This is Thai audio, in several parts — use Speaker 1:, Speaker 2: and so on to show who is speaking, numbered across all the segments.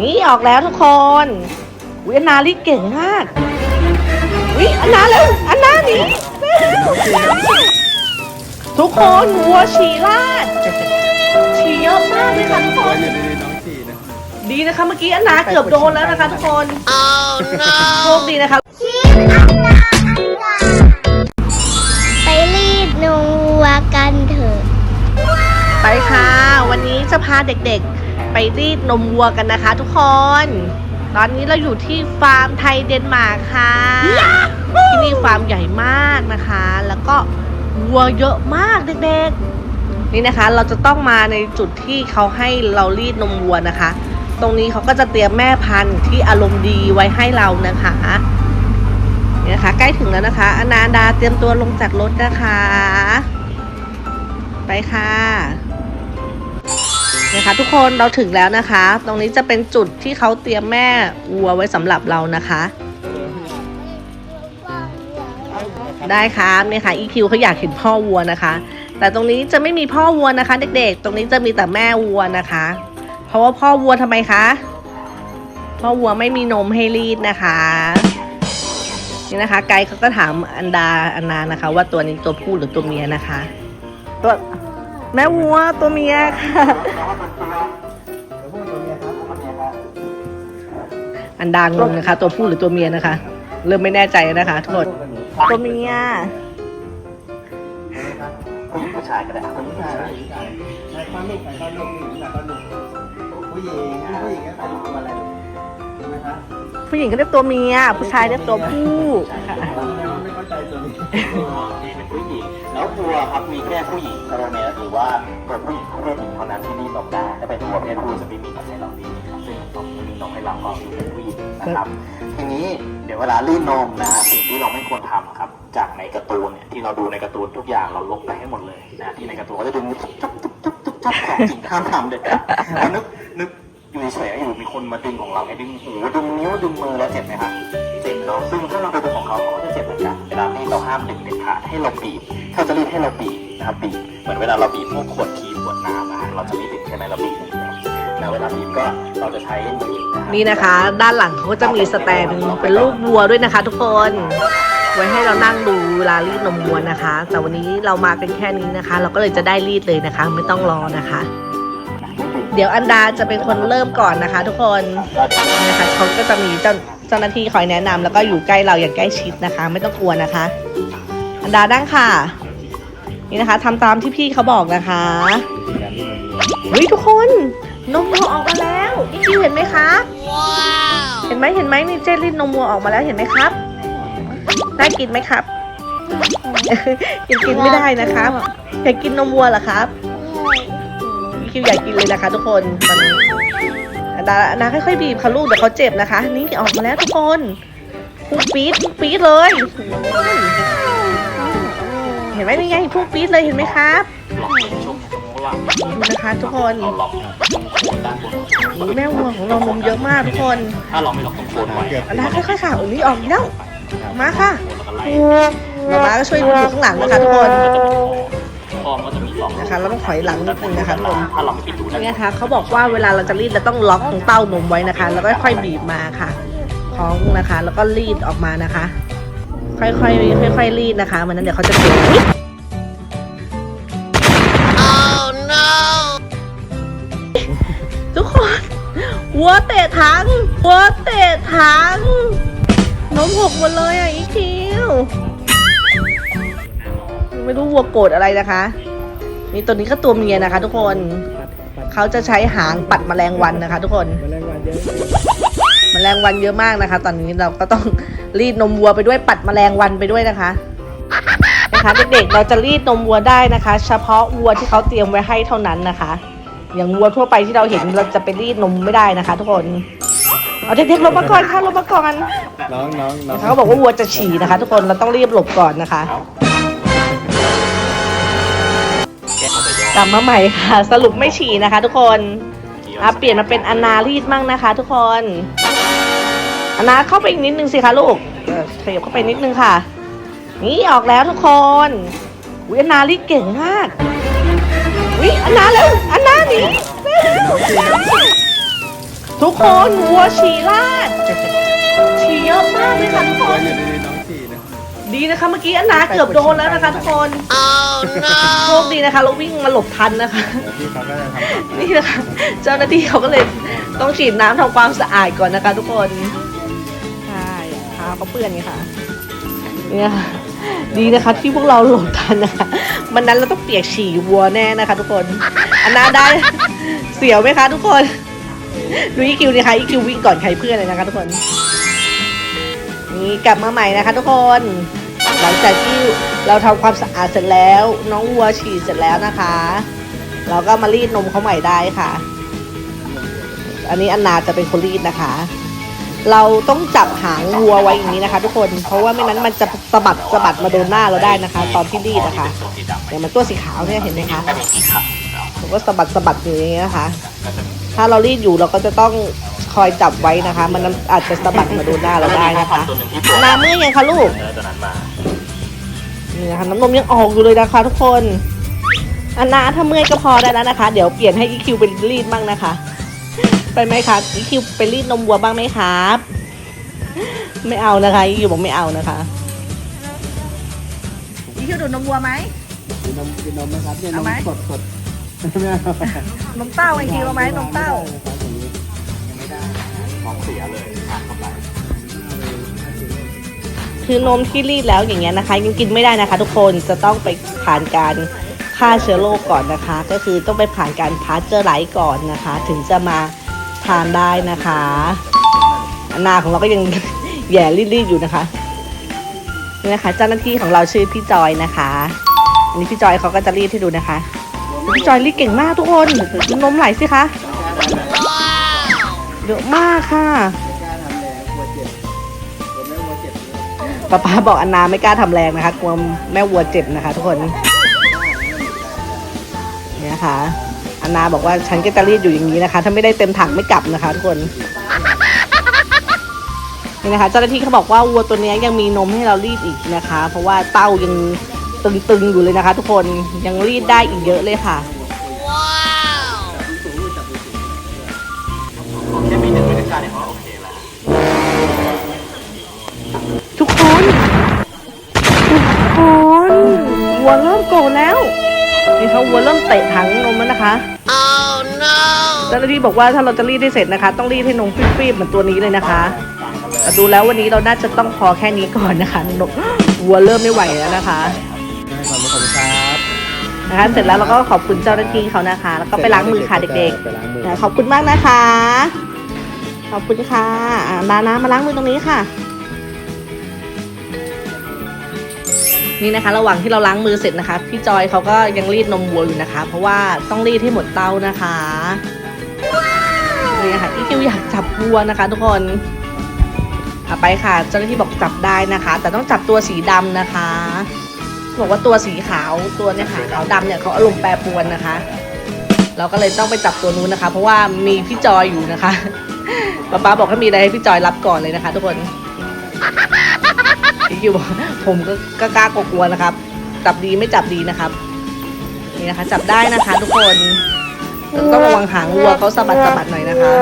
Speaker 1: นี่ออกแล้วทุกคนวิอันนารีดเก่งมากวิอันนาแล้วอันนาหนีทุกคนวัวฉี่ลาดฉี่เยอะมากเลยค่ะทุกคน
Speaker 2: อยู่ในน้องฉี่นะ
Speaker 1: ดีนะคะเมื่อกี้อันนาเกือบโดนแล้วนะคะทุกคนโชคดีนะคะ
Speaker 3: ไปรีดนมวัวกันเถอะ
Speaker 1: ไปค่ะ วันนี้จะพาเด็กๆ ไปรีดนมวัวกันนะคะ ทุกคน ตอนนี้เราอยู่ที่ฟาร์มไทยเดนมาร์กค่ะ ที่นี่ฟาร์มใหญ่มากนะคะ แล้วก็วัวเยอะมากเด็กๆ นี่นะคะเราจะต้องมาในจุดที่เขาให้เรารีดนมวัวนะคะ ตรงนี้เขาก็จะเตรียมแม่พันธุ์ที่อารมณ์ดีไว้ให้เรานะคะนี่นะคะ ใกล้ถึงแล้วนะคะ อนาดาเตรียมตัวลงจากรถนะคะ ไปค่ะ นะคะ ทุกคนเราถึงแล้วนะคะ ตรงนี้จะเป็นจุดที่เขาเตรียมแม่วัวไว้สำหรับเรานะคะ ได้ครับเนี่ยค่ะ EQ เขาอยากเห็นพ่อวัวนะคะ แต่ตรงนี้จะไม่มีพ่อวัวนะคะ เด็กๆ ตรงนี้จะมีแต่แม่วัวนะคะ เพราะว่าพ่อวัวทำไมคะพ่อวัวไม่มีนมให้รีดนะคะนี่นะคะ ไกด์เขาก็ถามอันดาอันนานะคะ ว่าตัวนี้ตัวผู้หรือตัวเมียนะคะ ตัว แม่วัวตัวเมียค่ะ อันดางงนะคะ ตัวผู้หรือตัวเมียนะคะ เริ่มไม่แน่ใจแล้วนะคะ ทุกคนตัวเมีย
Speaker 4: ผู้หญิงผู้ชายก็ได้ครับผู้หญิง
Speaker 2: ผู้
Speaker 4: ผู้
Speaker 2: ชา
Speaker 4: ชายย
Speaker 2: ใครคลอดลูกใครคลอดลูกผู้หญิงใครคลอดลูกผู้หญิงผู้หญิงก็ใส่ตัวอะไรใช่ไหมครับ
Speaker 1: ผู้หญิงก็เรียกตัวเมีย ผู้ชายเรียกตัวผู้ค่ะ
Speaker 2: ไม่เข้าใจตัวนี้
Speaker 4: เป็นผู้หญิงแล้ววัวครับมีแค่ผู้หญิงโคโรเมียหรือว่าตัวผู้หญิงเพศหญิงเท่านั้นที่มีนมได้ถ้าเป็นวัวเพศผู้จะไม่มีนมให้เราดีครับซึ่งนมมีนมให้เราก็มีเป็นผู้หญิงนะครับทีนี้เดี๋ยวเวลารีดนมนะสิ่งที่เราไม่ควรทำครับจากในการ์ตูนเนี่ยที่เราดูในการ์ตูนทุกอย่างเราลบไปให้หมดเลยนะที่ในการ์ตูนก็จะดึงจุ๊บจุ๊บจุ๊บจุ๊บจุ๊บของจริงห้ามทำเด็ดขาดนึก อยู่เฉยๆอยู่มีคนมาดึงของเราไงดึงหูดึงนิ้วดึงมือแล้วเจ็บไหมครับเจ็บเนาะซึ่งถ้าเราไปดึงของเขาเขาก็จะเจ็บเหมือนกันเวลาที่เราห้ามดึงเด็ดขาดให้เราบีบถ้าจะรีดให้เราบีบนะครับบีบเหมือนเวลาเราบีบพวกขวดครีมขวดน้ำอะเราจะไม่ดึงใช่ไหมเราบีบอย่างเวแล้วเวลาบีบก็เราจะใช้มือนี่
Speaker 1: นะคะ ด้านหลังเขาก็จะมีสแตนเป็นรูปวัวด้วยนะคะ ทุกคนไว้ให้เรานั่งดูเวลารีดนมวัวนะคะ แต่วันนี้เรามากันแค่นี้นะคะ เราก็เลยจะได้รีดเลยนะคะ ไม่ต้องรอนะคะ เดี๋ยวอันดาจะเป็นคนเริ่มก่อนนะคะ ทุกคนนะคะเขาก็จะมีเจ้าเจ้าหน้าที่คอยแนะนำแล้วก็อยู่ใกล้เราอย่างใกล้ชิดนะคะ ไม่ต้องกลัวนะคะ อันดาดั้งค่ะ นี่นะคะทำตามที่พี่เขาบอกนะคะเฮ้ยทุกคนนมวัวออกมาแล้วอีคิวเห็นไหมคะเห็นไหมเห็นไหมนี่เจลลินนมวัวออกมาแล้วเห็นไหมครับน่ากินไหมครับกินกินไม่ได้นะครับอยากกินนมวัวเหรอครับ คิวอยากกินเลยนะคะทุกคนตอนนี้นดานาค่อยๆบีบค่ะลูกเดี๋ยวเขาเจ็บนะคะ นี่ออกมาแล้วทุกคนพุ่งปี๊ดพุ่งปี๊ดเลย เห็นไหมนี่ไงพุ่งปี๊ดเลยเห็นไหมครับดูนะคะทุกคนแม่วัวของเรานมเยอะมากทุกคน
Speaker 4: ถ้าเราไม่ล็อกตรงโคนไว้
Speaker 1: นดาค่อยๆค่ะอุ้ยออกอีกแล้วมาค่ะมามาก็ช่วยดูอยู่ข้างหลังนะคะทุกคน
Speaker 4: คอมก็จะมีล็อก
Speaker 1: นะคะเราต้องถอยหลังนิดนึงนะคะทุกคน
Speaker 4: ถ้าเราไม่ปิดรูนั่น
Speaker 1: นี่นะคะเขาบอกว่าเวลาเราจะรีดเราต้องล็อกตรงเต้านมไว้นะคะ แล้วก็ค่อยๆบีบมาค่ะท้องนะคะ แล้วก็รีดออกมานะคะ ค่อยๆค่อยๆรีดนะคะมันนั้นเดี๋ยวเขาจะเจ็บอุ๊ยทุกคนวัวเตะถังวัวเตะถังนมหกหมดเลยอะอีคิว ไม่รู้วัวโกรธอะไรนะคะ นี่ตัวนี้ก็ตัวเมียนะคะ ทุกคนเขาจะใช้หางปัดแมลงวันนะคะ ทุกคน
Speaker 2: แมลงวันเยอะ
Speaker 1: แมลงวันเยอะมากนะคะ ตอนนี้เราก็ต้องรีดนมวัวไปด้วยปัดแมลงวันไปด้วยนะคะนะคะเด็กๆเราจะรีดนมวัวได้นะคะ เฉพาะวัวที่เขาเตรียมไว้ให้เท่านั้นนะคะ อย่างวัวทั่วไปที่เราเห็นเราจะไปรีดนมไม่ได้นะคะ ทุกคนเอาเด็กๆหลบมาก่อนค่ะหลบมาก่อน
Speaker 2: น้องน้องน้อง
Speaker 1: เขาบอกว่าวัวจะฉี่นะคะ ทุกคนเราต้องรีบหลบก่อนนะคะ
Speaker 4: ก
Speaker 1: ลับมาใหม่ค่ะ สรุปไม่ฉี่นะคะ ทุกคนอะเปลี่ยนมาเป็นอนารีดมั่งนะคะ ทุกคนอนาเข้าไปอีกนิดนึงสิคะลูกเออขยับเข้าไปนิดนึงค่ะ นี่ออกแล้วทุกคนวิอนารีดเก่งมากวิอนาแล้วอนาหนีทุกคนวัวฉี่ลาดฉี่เยอะมากเลยค่ะทุกคน ดีนะคะเมื่อกี้อันนาเกือบโดนแล้วนะคะทุกคนโชคดีนะคะเราวิ่งมาหลบทันนะคะ
Speaker 2: พี่เขาก็จะทำ
Speaker 1: นี่นะคะเจ้าหน้าที่เขาก็เลยต้องฉีดน้ำทำความสะอาดก่อนนะคะ ทุกคนใช่เท้าเขาเปื้อนไงค่ะเนี่ยค่ะดีนะคะที่พวกเราหลบทันนะคะมันนั้นเราต้องเปียกฉี่วัวแน่นะคะ ทุกคนอันนาได้ เสียวไหมคะ ทุกคนดูอีคิวนี่ค่ะอีคิววิ่งก่อนใครเพื่อนเลยนะคะ ทุกคน นี่กลับมาใหม่นะคะทุกคน หลังจากที่เราทำความสะอาดเสร็จแล้ว น้องวัวฉี่เสร็จแล้วนะคะ เราก็มารีดนมเขาใหม่ได้ค่ะ อันนี้อันนาจะเป็นคนรีดนะคะ เราต้องจับหางวัวไว้อย่างนี้นะคะ ทุกคนเพราะว่าไม่นั้นมันจะสะบัดสะบัดมาโดนหน้าเราได้นะคะ ตอนที่รีดนะคะ
Speaker 4: ตัวสีดำ
Speaker 1: อย่างมันตัวสีขาวเนี่ยเห็นไหมคะ
Speaker 4: ถ้าเป็นสีขาวเนาะ
Speaker 1: ผมก็สะบัดสะบัดอยู่อย่างนี้นะคะ ถ้าเรารีดอยู่เราก็จะต้อง คอยจับไว้นะคะ มันอาจจะสะบัดมาโดนหน้าเราได้นะคะ
Speaker 4: ตัวหนึ่งที่ปวด
Speaker 1: น้ำเมื่อยังคะลูก
Speaker 4: เนื้อตัวนั้นมา
Speaker 1: นี่นะคะน้ำนมยังออกอยู่เลยนะคะทุกคนอันนาถ้าเมื่อยก็พอได้แล้วนะคะ เดี๋ยวเปลี่ยนให้อีคิวเป็นรีดบ้างนะคะไปไหมคะอีคิวไปรีดนมวัวบ้างไหมครับไม่เอานะคะอีคิวบอกไม่เอานะคะอีคิวดูดนมวัวไหม
Speaker 2: กินนมกินนมไหมครับเนี่ยน
Speaker 1: เอา
Speaker 2: ม
Speaker 1: ไหม
Speaker 2: สดสดไม่เอา
Speaker 1: นมเต้าอีคิวเอาไหมนมเต้า
Speaker 2: ยังไม่ได้
Speaker 4: ท้องเสียเลยทานเข้าไป
Speaker 1: คือนมที่รีดแล้วอย่างเงี้ยนะคะยังกินไม่ได้นะคะ ทุกคนจะต้องไปผ่านการฆ่าเชื้อโรคก่อนนะคะ ก็คือต้องไปผ่านการพาสเจอร์ไลท์ก่อนนะคะ ถึงจะมาทานได้นะคะหน้าของเราก็ยังแย่รีดๆอยู่นะคะนี่นะคะ เจ้าหน้าที่ของเราชื่อพี่จอยนะคะอันนี้พี่จอยเขาก็จะรีดให้ดูนะคะพี่จอยรีดเก่งมากทุกคนนมไหลสิคะ เยอะมากค่ะ
Speaker 2: กล้าทำแรงวัวเจ็บวัวแม่วัวเจ็บ
Speaker 1: ป้าป้าบอกอันนาไม่กล้าทำแรงนะคะกลัวแม่วัวเจ็บนะคะ ทุกคนเนี่ยนะคะอันนาบอกว่าฉันก็จะรีดอยู่อย่างนี้นะคะ ถ้าไม่ได้เต็มถังไม่กลับนะคะ ทุกคนนี่นะคะ เจ้าหน้าที่เขาบอกว่าวัวตัวนี้ยังมีนมให้เรารีดอีกนะคะ เพราะว่าเต้ายังตึงๆอยู่เลยนะคะ ทุกคนยังรีดได้อีกเยอะเลยค่ะ
Speaker 4: กาศเนี่ยก็โอเคแล้ว
Speaker 1: ทุกคน ทุกคนวัวเริ่มโกรธแล้ว นี่เขาวัวเริ่มเตะถังนมแล้วนะคะเจ้าหน้าที่บอกว่าถ้าเราจะรีดให้เสร็จนะคะ ต้องรีดให้นมฟีบๆเหมือนตัวนี้เลยนะคะแต่ดูแล้ววันนี้เราน่าจะต้องพอแค่นี้ก่อนนะคะนมวัวเริ่มไม่ไหวแล้วนะคะ
Speaker 2: ให้ความรู้ขอบคุณครับ
Speaker 1: นะคะเสร็จแล้วเราก็ขอบคุณเจ้าหน้าที่เขานะคะ แล้วก็ไปล้างมือค่ะเด็ก
Speaker 2: ไปล้างมือ
Speaker 1: ๆนะขอบคุณมากนะคะ ขอบคุณค่ะอ่าดานะมาล้างมือตรงนี้ค่ะ นี่นะคะ ระหว่างที่เราล้างมือเสร็จนะคะ พี่จอยเขาก็ยังรีดนมวัวอยู่นะคะ เพราะว่าต้องรีดให้หมดเต้านะคะนี่ค่ะอีคิวอยากจับวัวนะคะ ทุกคนเอาไปค่ะ เจ้าหน้าที่บอกจับได้นะคะ แต่ต้องจับตัวสีดำนะคะบอกว่าตัวสีขาวตัวเนี่ยค่ะขาวดำเนี่ยเขาอารมณ์แปรปรวนนะคะ เราก็เลยต้องไปจับตัวนู้นนะคะ เพราะว่ามีพี่จอยอยู่นะคะ ป๊าป๊าบอกถ้ามีอะไรให้พี่จอยรับก่อนเลยนะคะ ทุกคนพี่คิวบอกผมก็กล้ากลัวๆนะครับ จับดีไม่จับดีนะครับ นี่นะคะ จับได้นะคะ ทุกคนต้องระวังหางวัวเขาสะบัดสะบัดหน่อยนะคะ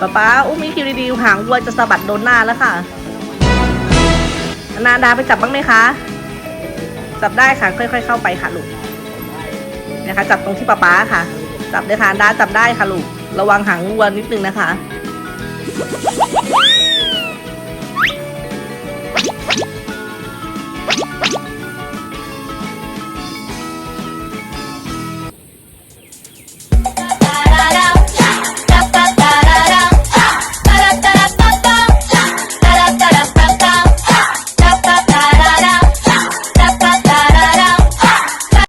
Speaker 1: ป๊าป๊าอุ้มพี่คิวดีๆหางวัวจะสะบัดโดนหน้าแล้วค่ะนาดาไปจับบ้างไหมคะ จับได้ค่ะค่อย ๆ เข้าไปค่ะลูกนะคะ จับตรงที่ป๊าป๊าค่ะ จับเลยค่ะดาจับได้ค่ะลูกระวังหางวัวนิดนึงนะคะ Woo!